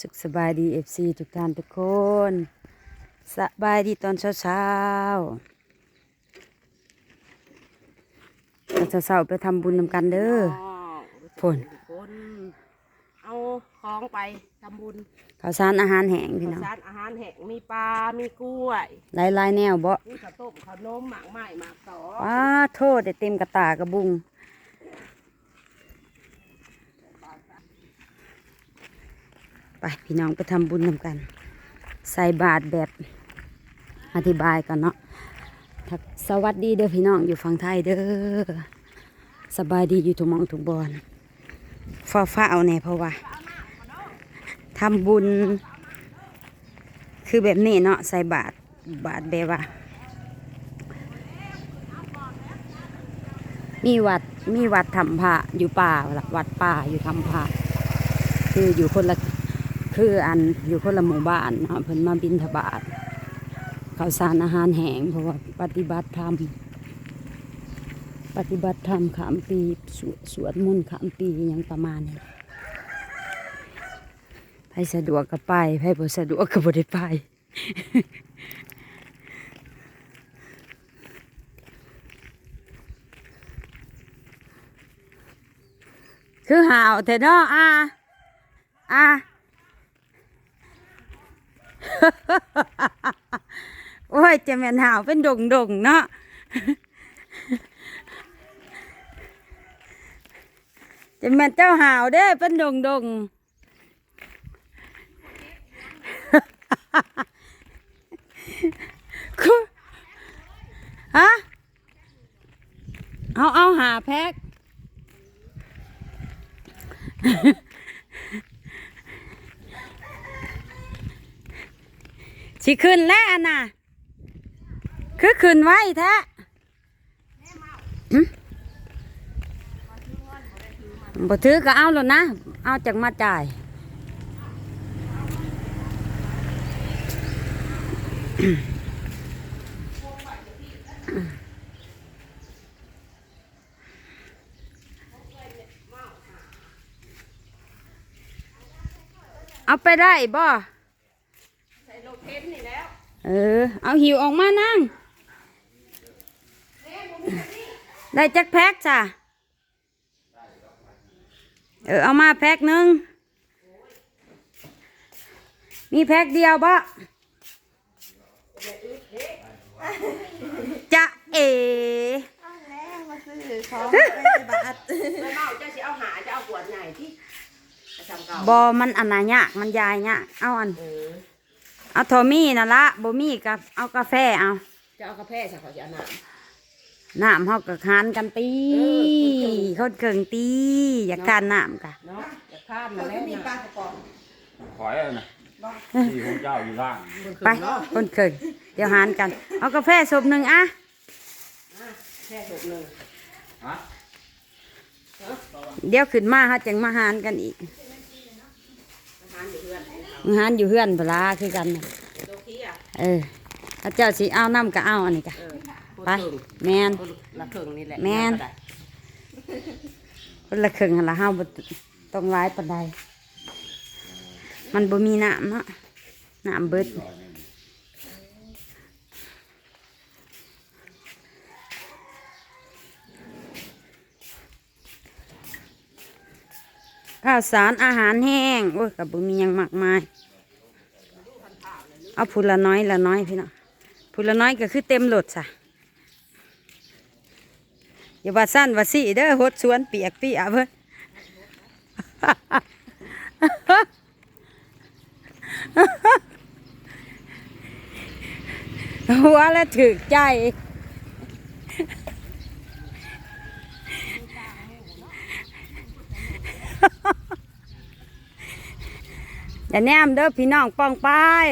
สุขสบายดีเอฟซีทุกท่านทุกคนสบายดีตอนเช้าเช้าๆตอนเช้าๆไปทำบุญนำกันเด้อฝนคนเอาของไปทำบุญข้าวสารอาหารแห้งพี่น้องข้าวสารอาหารแห้งมีปลา มีกล้วยหลายลายๆแนวบ่มีข้าวต้มข้าวนมหมากไม้หมากสอว้าโทษได้เต็มกระตากระบุง ไปพี่น้องไปทำบุญนำกัน ใส่บาตรแบบอธิบายกันเนาะสวัสดีเด้อพี่น้องอยู่ฝั่งไทยเด้อสบายดีอยู่ทุกมองทุกบอนฟ้าฟ้าเอาแน่เพราะว่าทำบุญ คือแบบนี้เนาะใส่บาตรบาตรแบบว่า มีวัดมีวัดทำพระอยู่ป่าวัดป่าอยู่ทำพระคืออยู่คนละ คืออันอยู่คนละหมู่บ้านเนาะเพิ่นมาบินทบาทข้าวสารอาหารแห้งเพราะว่าปฏิบัติธรรมปฏิบัติธรรมขามปีสวดสวดมนต์ขามปีอย่างประมาณนี้ใครสะดวกก็ไปใครบ่สะดวกก็บ่ได้ไปคือหาวแต่เนาะอ่าอ่า โอ้ยจะแม่นหาวเป็นดงดงเนาะจะแม่นเจ้าหาวเด้เป็นดงดงคือฮะเอาเอาหาแพ็ก สิขึ้นแล้วอันน่ะ คือขึ้นไว้แท้บ่ถือก็เอาแล้วนะ เอาจากมาจ่ายเอาไปได้บ่ เทนนี่แล้ว เออ เอาหิวออกมานั่ง ได้จักแพ็กจ้ะ เออ เอามาแพ็กหนึ่ง มีแพ็กเดียวบ่จะเอแล้วมาซื้อของไปใส่บาทแล้วเมาจะสิเอาหาจะเอาขวดไหนที่ประจำเก่าบอมันอันน่ะยากมันยายยากเอาอัน เออเอาโทมี่น่ะละบ่มีกับเอากาแฟเอาจะเอากาแฟใส่เขาจะเอาน้น้ำเฮากับคานกันตีเออคนเกิงตี อยากทานน้ำกะำเนาะจะข้ามเรามาแล้ก็วมีนะปลากระป๋องขอยอะนะที่ของเจ้าอยู่ล่าง ไปคนเกิงเดี๋ยวหานกัน เอากาแฟสบหนึ่งอะแค่ถูกหนึ่งฮะเดี๋ยวขึ้นมาเขาจังมาหานกันอีกอาหารอยู่เพื่อน มาหานอยู่เฮือนปลาคือกันน่ะเออถ้าเจ้าสิเอาน้ำก็เอาอันนี้กะไปแมนละครึ่งนี่แหละแมนคนละครึ่งละห้าต้องร้ายปันใดมันบ่มีน้ำเนาะน้ำเบิด ข้าวสารอาหารแห้งโอ้ยกับบุมียังมากมายเอาพูละน้อยละน้อยพี่น้องพูละน้อยก็คือเต็มหลดจ้ะอย่าว่าสั้นว่าสิเด้อหดสวนเปียกปียเพิ่นหัวแล้วถึกใจ อย่าแนมเด้อพี่น้องป้องไปาย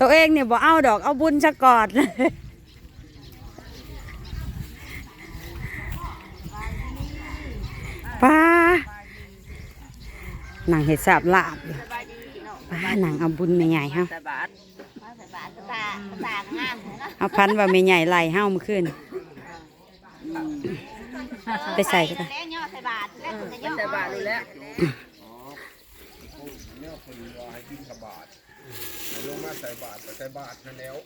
ตัวเองเนี่ยบอกเอาดอกเอาบุญซะก่อนเลยป้าหนังเห็ดสาบลาบอยู่ป้าหนังเอาบุญไม่ใหญ่เฮาแต่บาทมาใส่บาทตาตางามเนาะเอาพันว่าไม่ใหญ่ไล่เฮาเมื่อคืนไปใส่ก็ได้แล้วย่อใส่ บาทแล้วคุณจะย่อแต่บาทรู้แล้วคนว่าให้กินขบาทให้ลงมาใส่บาทไปใส่บาทนั่นแล้ว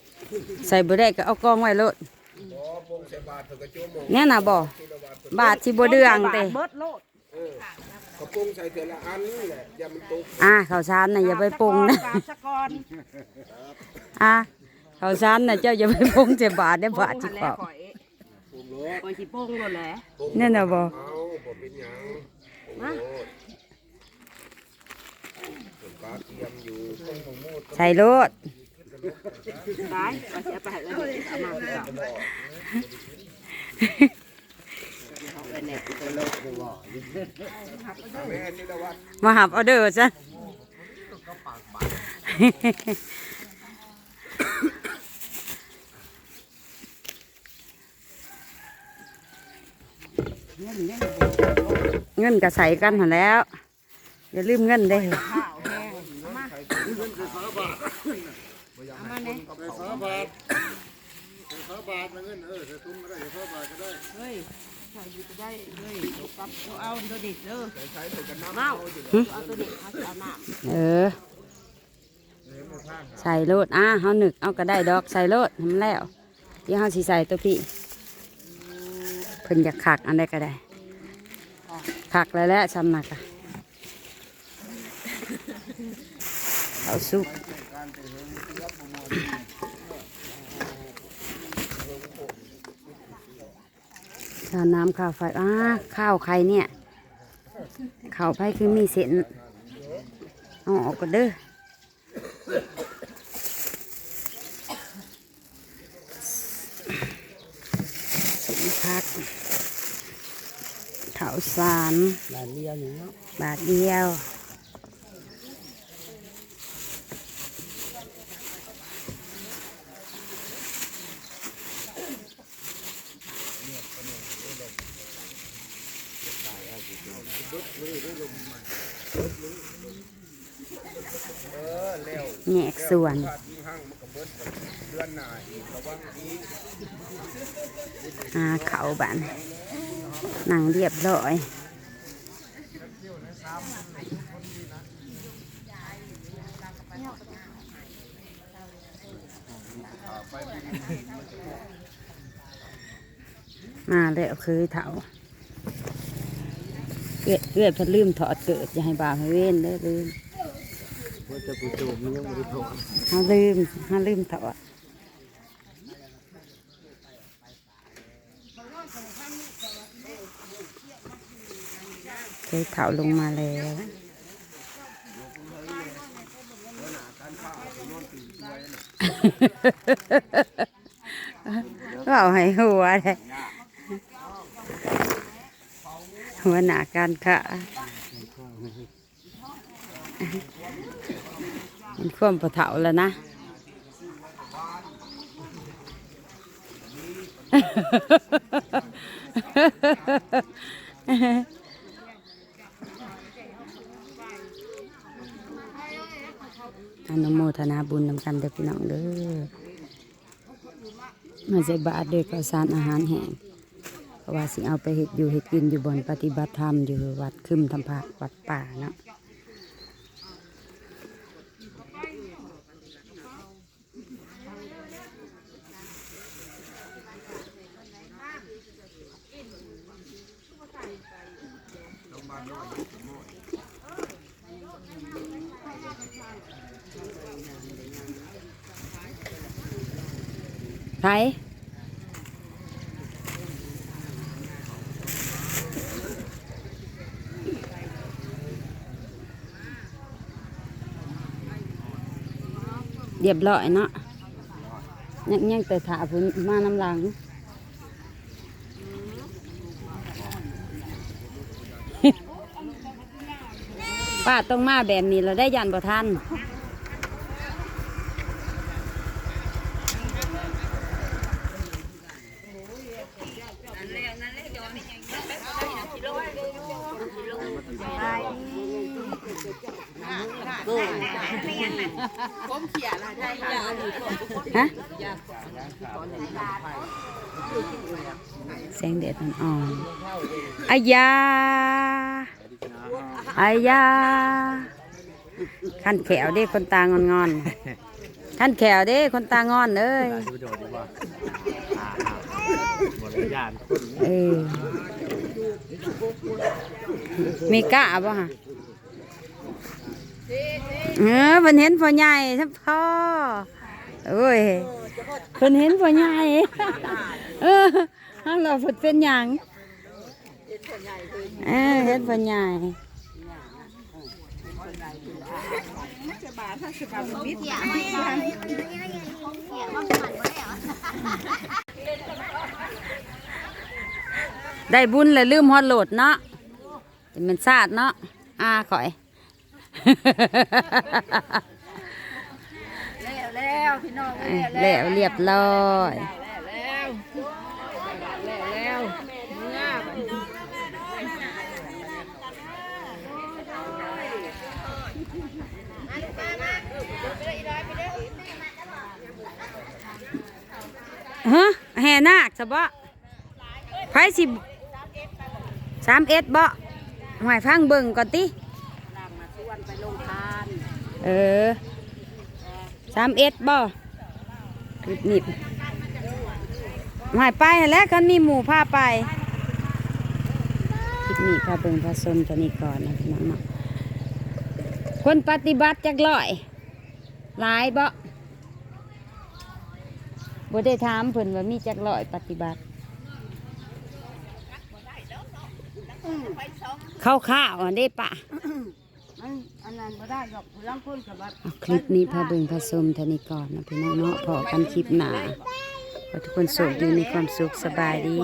ใส่บ่ได้ก็เอากองไว้โลดบ่ปงใส่บาทเพิ่นก็โจมมองเนี่ยน่ะบ่ทีละบาทเพิ่นบาทสิบ่เดืองเตเบิดโลดเออเขาปงใส่แต่ละอันนี่แหละอย่ามันตกอ่าข้าวสารน่ะอย่าไปปรุงนะกราบสะกอนอ่าข้าวสารน่ะเจ้าอย่าไปปรุงเจ็บบาทได้บาทสิแล้เปล่า ข่อยปงโลดข่อยสิโป้งโลดแหละปงนั่นน่ะบ่เอาบ่เป็นหยังปงโลดผมกาเตรียมอยู่ปงของโมดใส่โลดตายข่อยสิเอาไปให้แล้วเอามาเก่าแม่นี่ละวัดมาหับเอาเด้อซะ เงินก็ใสกันหันแล้ว อย่าลืมเงินเด้อเฮ้ยใส่อยู่ก็ได้เฮ้ยเอากลับเอาเอาตัวนี้เด้อใช้ตัวกันน้ำเมาเอาอเอาตัวนี้เอาสิเอาน้ำเออ ใส่โลดอะเฮาหนึกเอาก็ได้ดอกใส่โลดทำแล้วเดี๋ยวเฮาสิใส่ตัวพี่ พิ่นอยากคักอันใดก็ได้คักแล้วแหละซ้ำนักอะเอาซุปชาน้ำข้าวไฟอ้าข้าวใครเนี่ยข้าวไฟคือมีเส้นเอาออกก็เด้อสมพักข้าวสารบาทเดียวอย่างเนาะบาทเดียวเออแล้วแงกส่วนขาดยิ่งห้างมันก็เบิดเดือนหน้าอีกระวังอีกอาเขาบาน หนังเรียบร้อยมาแล้วคือเถาเกิดเกิดเพันลืมถอดเกิดอย่าให้บาปให้เว้นเด้ลืมว่าจะกูโจมันยังไม่ได้โทษเฮาลืมเฮาลืมถอด เคยเถาลงมาแล้วก็เอาให้หัวเลยหัวหนาการค่ะมันคว่ำปะเถาแล้วนะ อนุโมทนาบุญนำกันเด้อพี่น้องเด้อมาใส่บาตรด้วยข้าวสารอาหารแห้งเพราะว่าสิเอาไปเห็ดอยู่เห็ดกินอยู่บนปฏิบัติธรรมอยู่วัดคึมธรรมภาวัดป่าเนาะ ไทยเรียบร้อยเนาะยังยังแต่ถาพุ่นมาน้ำลัง ป้าต้องมาแบบนี้เราได้ยันบ่ทันผมเขียนอะไรได้ค่ะฮะแสงแดดมันอ่อนอายา อายาขั้นแขวเด้คนตางอนงอนๆขั้นแขวเด้คนตางอนเอ้ยได้ประโยชน์ดีกว่าอ่าหมดยานเออมีกะบ่ฮะเออเพิ่นเห็นพ่อใหญ่ทับพ่อโอ้ยเพิ่นเห็นพ่อใหญ่เออห้างเราเพิ่นเป็นหยังเออเห็นพ่อใหญ่ จะบาทถ้าสิบบาทมันบิดอย่างได้บุญเลยลืมฮอดโหลดเนาะจะเป็นซาดเนาะอาข่อยแล้วแล้วพี่น้องแล้วเรียบร้อย แล้วแล้วแล้วเมื่อ ฮะแห่นาคสะบ่ไผสิสามเอ็ดบ่หวยฟังเบิ่งก่อนติเออสามเอ็ดบ่นิบนิบหวยไปหั่นแหล้วกันมีหมู่พาไปคลิปนี้พาเบิ่งพาชมตัวนี้ก่อนนะพี่น้องเนาะคนปฏิบัติจักร้อย หลายบ่ บ่ได้ถามเพิ่นว่ามีจักร้อยปฏิบัติข้าวข้าวๆอันนี้ปะ มันอันนั้นบ่ได้ดอกผู้ลังคนกับว่าเอาคลิปนี้พาเบิ่งพาชมเท่านี้ก่อนนะพี่น้องเนาะพอกันคลิปหน้าขอให้ทุกคนสุขดีมีความสุขสบายดี